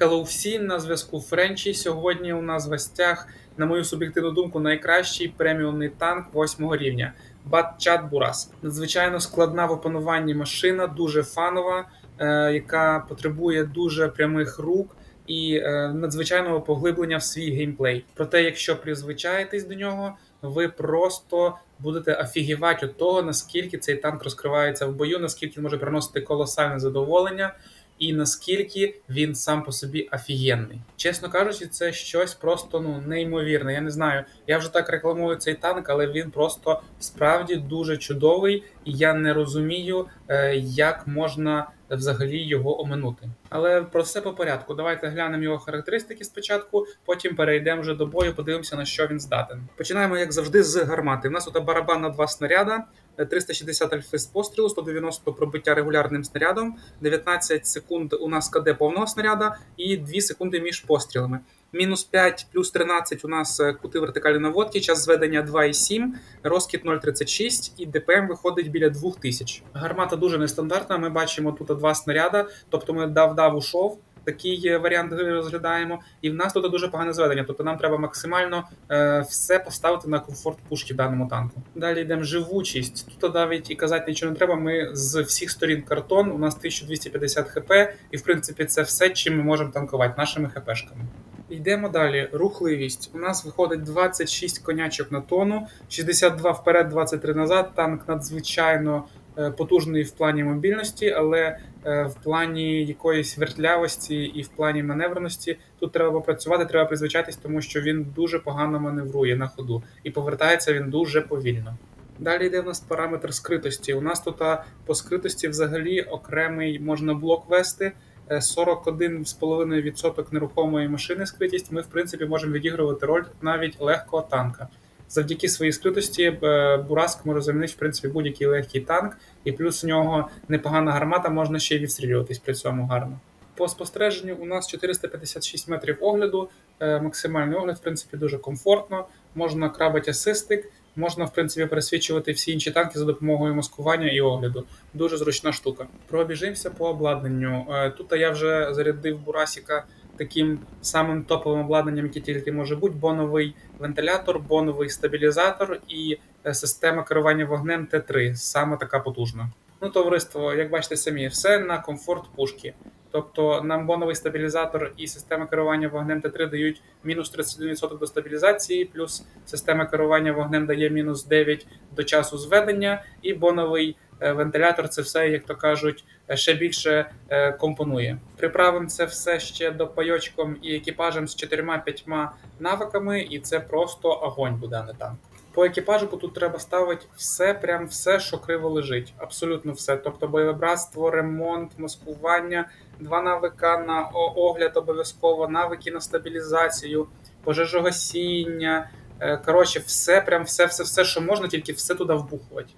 Hello всім на зв'язку Френчі. Сьогодні у нас в гостях, на мою суб'єктивну думку, найкращий преміумний танк 8 рівня Батчат Бурас. Надзвичайно складна в опануванні машина, дуже фанова, е, яка потребує дуже прямих рук і е, надзвичайного поглиблення в свій геймплей. Проте, якщо призвичаєтесь до нього, ви просто будете офігівати від того, наскільки цей танк розкривається в бою, наскільки він може приносити колосальне задоволення і наскільки він сам по собі офігенний. Чесно кажучи, це щось просто ну неймовірне. Я не знаю. Я вже так рекламую цей танк, але він просто справді дуже чудовий, і я не розумію, е, як можна взагалі його оминути. Але про все по порядку. Давайте глянемо його характеристики спочатку, потім перейдемо вже до бою, подивимося на що він здатен. Починаємо, як завжди, з гармати. У нас тут барабан на два снаряда. 360 альфи з пострілу, 190 пробиття регулярним снарядом, 19 секунд у нас КД повного снаряда і 2 секунди між пострілами. Мінус 5 плюс 13 у нас е, кути вертикальної наводки, час зведення 2,7, розкіт 0,36 і ДПМ виходить біля 2000. Гармата дуже нестандартна. Ми бачимо тут два снаряда, тобто ми дав-дав ушов. Такий е, варіант розглядаємо, і в нас тут дуже погане зведення. Тобто нам треба максимально е, все поставити на комфорт пушки в даному танку. Далі йдемо живучість. Тут навіть і казати нічого не треба. Ми з всіх сторін картон. У нас 1250 хп, і в принципі це все, чим ми можемо танкувати нашими хпшками. Йдемо далі. Рухливість. У нас виходить 26 конячок на тону, 62 вперед, 23 назад. Танк надзвичайно е, потужний в плані мобільності, але е, в плані якоїсь вертлявості і в плані маневреності тут треба попрацювати, треба призвичатись, тому що він дуже погано маневрує на ходу і повертається він дуже повільно. Далі йде в нас параметр скритості. У нас тут по скритості взагалі окремий можна блок вести. Е, 41,5% нерухомої машини скритість. Ми, в принципі, можемо відігрувати роль навіть легкого танка. Завдяки своїй скритості е, Бураск може замінити в принципі будь-який легкий танк, і плюс у нього непогана гармата, можна ще й відстрілюватись при цьому гарно. По спостереженню у нас 456 метрів огляду, е, максимальний огляд, в принципі, дуже комфортно. Можна крабити асистик, можна, в принципі, пересвічувати всі інші танки за допомогою маскування і огляду. Дуже зручна штука. Пробіжимося по обладнанню. Е, Тут я вже зарядив Бурасіка таким самим топовим обладнанням, яке тільки може бути: боновий вентилятор, боновий стабілізатор і е, система керування вогнем Т3. Саме така потужна. Ну, товариство, як бачите самі, все на комфорт пушки. Тобто нам боновий стабілізатор і система керування вогнем Т3 дають мінус 31% до стабілізації, плюс система керування вогнем дає мінус 9 до часу зведення, і боновий вентилятор це все, як то кажуть, е, ще більше е, компонує. Приправимо це все ще до пайочком і екіпажем з 4-5 навиками, і це просто огонь буде, не танк. По екіпажу тут треба ставити все, прям все, що криво лежить. Абсолютно все. Тобто боєбратство, ремонт, маскування, два навика на огляд обов'язково, навики на стабілізацію, пожежогасіння. Е, Коротше, все, прям все, все, все, що можна, тільки все туди вбухувати.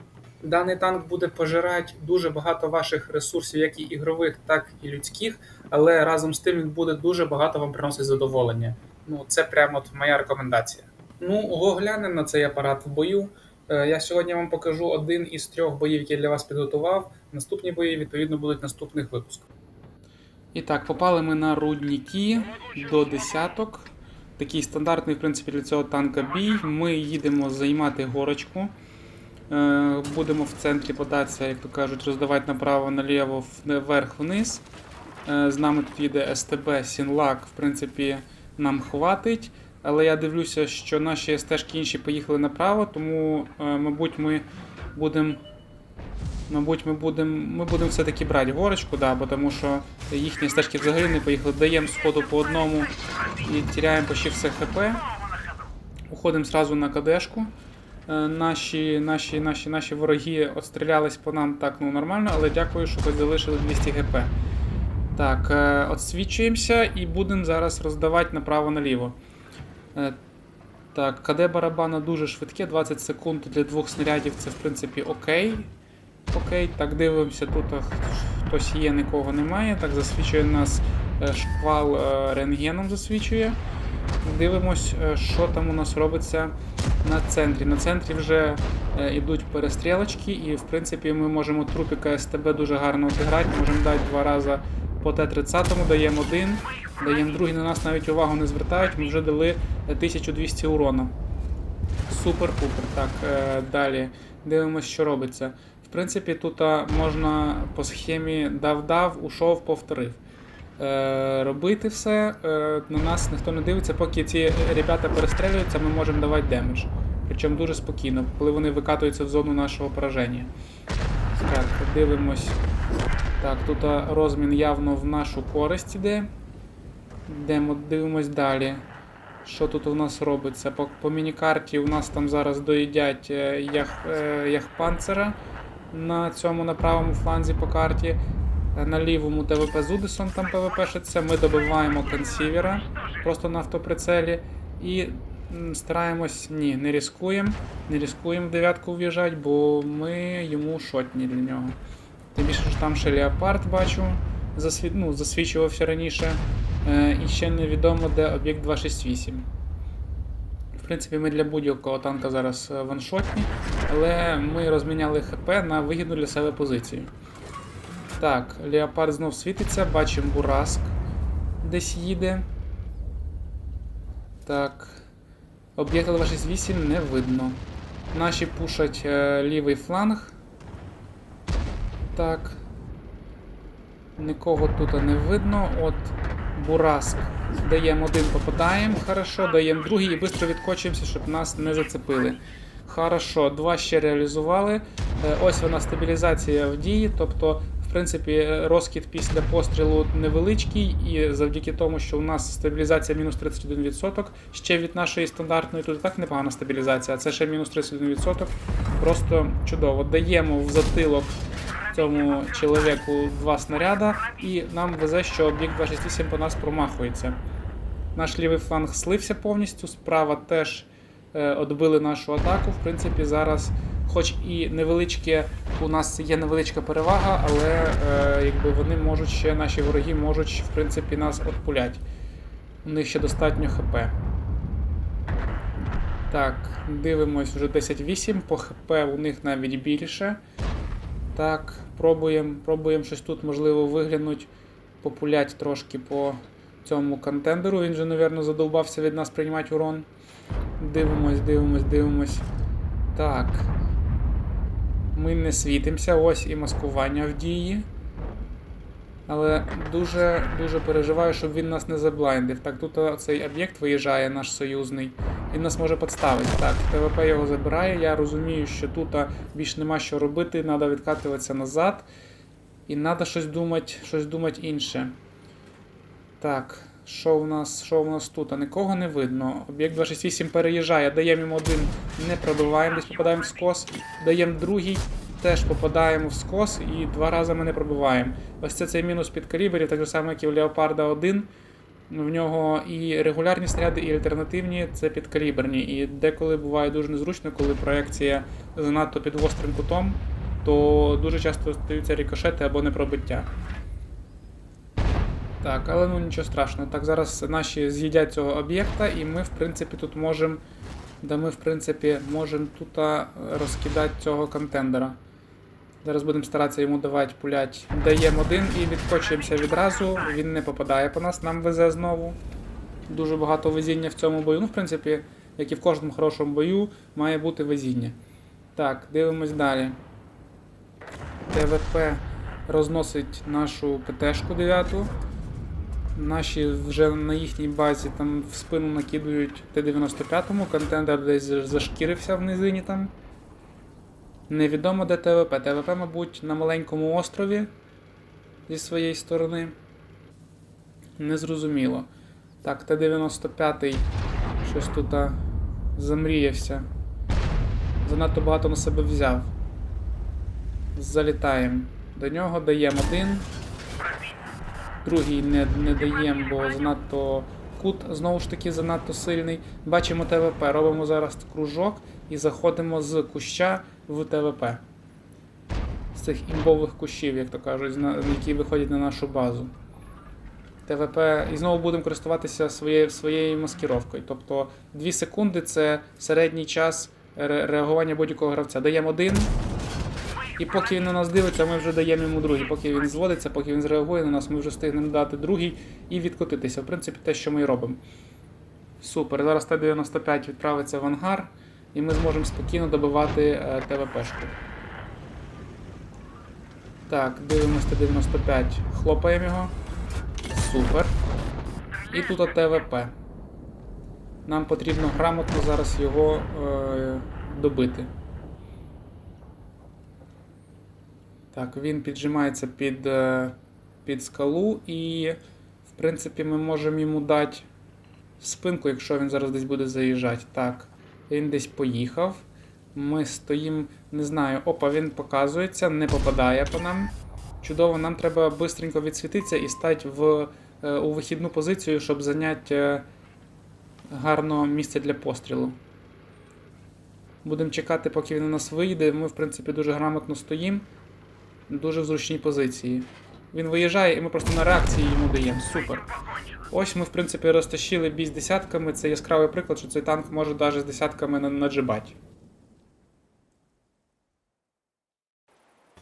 Даний танк буде пожирати дуже багато ваших ресурсів, як і ігрових, так і людських, але разом з тим він буде дуже багато вам приносити задоволення. Ну, це прямо от моя рекомендація. Ну, ого, глянемо на цей апарат в бою. Е, Я сьогодні вам покажу один із трьох боїв, які я для вас підготував. Наступні бої, відповідно, будуть наступних випусках. І так, попали ми на рудніки до десяток. Такий стандартний, в принципі, для цього танка бій. Ми їдемо займати горочку. Е, Будемо в центрі податися, як то кажуть, роздавати направо-наліво, вверх-вниз. Е, З нами тут їде СТБ Сінлак, в принципі, нам хватить. Але я дивлюся, що наші стежки інші поїхали направо, тому, е, мабуть, ми будемо. Мабуть, ми будемо ми будем все-таки брати горочку, да, бо тому що їхні стежки взагалі не поїхали. Даємо сходу по одному і тіряємо почти все ХП. Уходимо сразу на КДшку. Е, Наші, наші, наші, наші вороги отстрілялись по нам так ну, нормально, але дякую, що хоч залишили 200 ГП. Так, е, отсвічуємося і будемо зараз роздавати направо-наліво. Е, Так, КД барабана дуже швидке, 20 секунд для двох снарядів це в принципі окей. Окей, так дивимося, тут хтось є, нікого немає. Так, засвічує нас шквал рентгеном засвічує. Дивимось, е, що там у нас робиться на центрі. На центрі вже е, йдуть перестрілочки, і в принципі ми можемо трупіка СТБ дуже гарно обіграти, можемо дати два рази по Т-30 даємо один, даємо другий, на нас навіть увагу не звертають, ми вже дали е, 1200 урона. Супер-пупер. Так, е, далі. Дивимось, що робиться. В принципі, тут можна по схемі дав-дав, ушов, повторив. Е, робити все, е, на нас ніхто не дивиться, поки ці ребята перестрілюються, ми можемо давати демедж. Причому дуже спокійно, коли вони викатуються в зону нашого пораження. Так, дивимось. Так, тут розмін явно в нашу користь іде. Йдемо, дивимось далі. Що тут у нас робиться? По, по міні-карті у нас там зараз доїдять е, ях, е, яхпанцера на цьому на правому фланзі по карті. На лівому ТВП Зудисон там ПВПшиться. Ми добиваємо консівера просто на автоприцелі. І стараємось, ні, не ризикуємо. Не ризикуємо в дев'ятку в'їжджати, бо ми йому шотні для нього. Тим більше, що там ще леопард бачу, засві... ну, засвічувався раніше. Е, і ще невідомо, де об'єкт 268. В принципі, ми для будь-якого танка зараз е, ваншотні, але ми розміняли ХП на вигідну для себе позицію. Так, Леопард знов світиться, бачимо Бураск десь їде. Так. Об'єкта 268 не видно. Наші пушать е, лівий фланг. Так. Нікого тут не видно. От Бураск. Даємо один, попадаємо. Хорошо, даємо другий і швидко відкочуємося, щоб нас не зацепили. Хорошо, два ще реалізували. Е, Ось вона стабілізація в дії, тобто, в принципі, розкид після пострілу невеличкий, і завдяки тому, що у нас стабілізація мінус 31%, ще від нашої стандартної тут і так непогана стабілізація, а це ще мінус 31%. Просто чудово. Даємо в затилок цьому чоловіку два снаряда, і нам везе, що об'єкт 268 по нас промахується. Наш лівий фланг слився повністю, справа теж е, отбили нашу атаку. В принципі, зараз, хоч і невеличке, у нас є невеличка перевага, але е, якби вони можуть ще, наші вороги можуть, в принципі, нас отпулять. У них ще достатньо ХП. Так, дивимось вже 10-8, по ХП у них навіть більше. Так, пробуємо пробуємо щось тут, можливо, виглянуть, популять трошки по цьому контендеру. Він же, напевно, задовбався від нас приймати урон. Дивимось, дивимось, дивимось. Так. Ми не світимося, ось і маскування в дії. Але дуже дуже переживаю, щоб він нас не заблайндив. Так, тут цей об'єкт виїжджає, наш союзний. Він нас може підставити. Так, ТВП його забирає. Я розумію, що тут більш нема що робити, треба відкатуватися назад. І треба щось думати, щось думати інше. Так, що в нас, що в нас тут? А нікого не видно. Об'єкт 268 переїжджає, даємо йому один, не пробиваємо, десь попадаємо в скос. Даємо другий, теж попадаємо в скос і два рази ми не пробиваємо. Ось це цей мінус під калібрів, так само, як і у Леопарда 1. В нього і регулярні снаряди, і альтернативні це підкаліберні. І деколи буває дуже незручно, коли проекція занадто під гострим кутом, то дуже часто стаються рикошети або непробиття. Так, але ну нічого страшного. Так, зараз наші з'їдять цього об'єкта, і ми, в принципі, тут можемо. Да ми, в принципі, можемо тут розкидати цього контендера. Зараз будемо старатися йому давати пулять. Даємо один і відкочуємося відразу. Він не попадає по нас, нам везе знову. Дуже багато везіння в цьому бою. Ну, в принципі, як і в кожному хорошому бою, має бути везіння. Так, дивимось далі. ТВП розносить нашу ПТшку 9. Наші вже на їхній базі там в спину накидують Т-95, контендер десь зашкірився в низині там. Невідомо де ТВП. ТВП, мабуть, на маленькому острові зі своєї сторони. Незрозуміло. Так, Т-95 щось тут замріявся. Занадто багато на себе взяв. Залітаємо. До нього даємо один. Другий не, не даємо, бо занадто кут знову ж таки занадто сильний. Бачимо ТВП, робимо зараз кружок і заходимо з куща в ТВП. З цих імбових кущів, як то кажуть, які виходять на нашу базу. ТВП і знову будемо користуватися своєю, своєю маскировкою. Тобто 2 секунди це середній час ре- реагування будь-якого гравця. Даємо один. І поки він на нас дивиться, ми вже даємо йому другий. Поки він зводиться, поки він зреагує на нас, ми вже встигнемо дати другий і відкотитися. В принципі, те, що ми і робимо. Супер. Зараз Т-95 відправиться в ангар, і ми зможемо спокійно добивати е, ТВПшку. Так, дивимось Т-95. Хлопаємо його. Супер. І тут ТВП. Нам потрібно грамотно зараз його е, добити. Так, він піджимається під, е, під скалу, і, в принципі, ми можемо йому дати спинку, якщо він зараз десь буде заїжджати. Так, він десь поїхав. Ми стоїмо, не знаю, опа, він показується, не попадає по нам. Чудово, нам треба швидко відсвітитися і стати в, е, у вихідну позицію, щоб зайняти е, гарно місце для пострілу. Будемо чекати, поки він у нас вийде. Ми, в принципі, дуже грамотно стоїмо, дуже в зручній позиції. Він виїжджає, і ми просто на реакції йому даємо. Супер. Ось ми, в принципі, розтащили бій з десятками. Це яскравий приклад, що цей танк може навіть з десятками на- наджибати.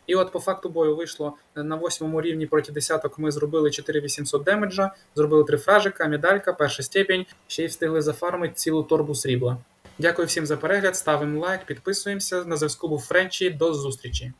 І от по факту бою вийшло на восьмому рівні проти десяток. Ми зробили 4800 демеджа, зробили три фражика, медалька, перша степінь, ще й встигли зафармити цілу торбу срібла. Дякую всім за перегляд, ставимо лайк, підписуємося. На зв'язку був Френчі. До зустрічі!